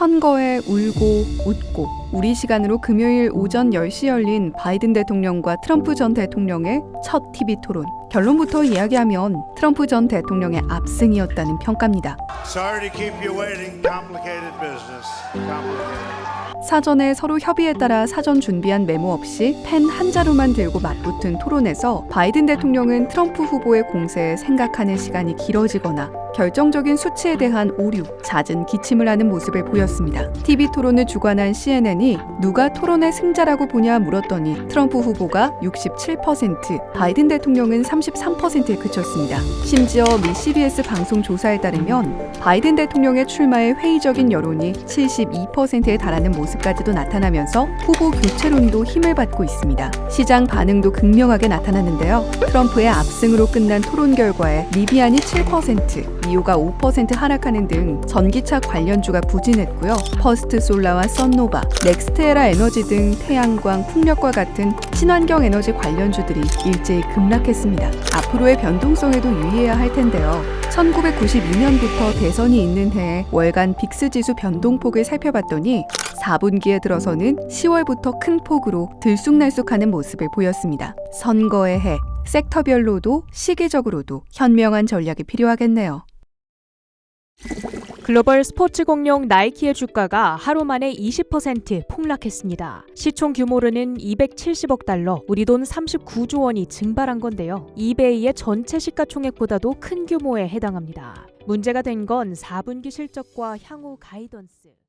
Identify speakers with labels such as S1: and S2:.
S1: 선거에 울고 웃고 우리 시간으로 금요일 오전 10시 열린 바이든 대통령과 트럼프 전 대통령의 첫 TV 토론. 결론부터 이야기하면 트럼프 전 대통령의 압승이었다는 평가입니다.
S2: Sorry to keep you waiting. Complicated business. Complicated.
S1: 사전에 서로 협의에 따라 사전 준비한 메모 없이 펜 한 자루만 들고 맞붙은 토론에서 바이든 대통령은 트럼프 후보의 공세에 생각하는 시간이 길어지거나 결정적인 수치에 대한 오류, 잦은 기침을 하는 모습을 보였습니다. TV 토론을 주관한 CNN이 누가 토론의 승자라고 보냐 물었더니 트럼프 후보가 67%, 바이든 대통령은 33%에 그쳤습니다. 심지어 미 CBS 방송 조사에 따르면 바이든 대통령의 출마에 회의적인 여론이 72%에 달하는 모습까지도 나타나면서 후보 교체론도 힘을 받고 있습니다. 시장 반응도 극명하게 나타났는데요. 트럼프의 압승으로 끝난 토론 결과에 리비안이 7%, 미오가 5% 하락하는 등 전기차 관련주가 부진했고요. 퍼스트 솔라와 썬노바, 넥스테라 에너지 등 태양광, 풍력과 같은 친환경 에너지 관련주들이 일제히 급락했습니다. 앞으로의 변동성에도 유의해야 할 텐데요. 1992년부터 대선이 있는 해에 월간 빅스 지수 변동폭을 살펴봤더니 4분기에 들어서는 10월부터 큰 폭으로 들쑥날쑥하는 모습을 보였습니다. 선거의 해, 섹터별로도 시기적으로도 현명한 전략이 필요하겠네요.
S3: 글로벌 스포츠 공룡 나이키의 주가가 하루 만에 20% 폭락했습니다. 시총 규모로는 270억 달러, 우리 돈 39조 원이 증발한 건데요. 이베이의 전체 시가총액보다도 큰 규모에 해당합니다. 문제가 된 건 4분기 실적과 향후 가이던스.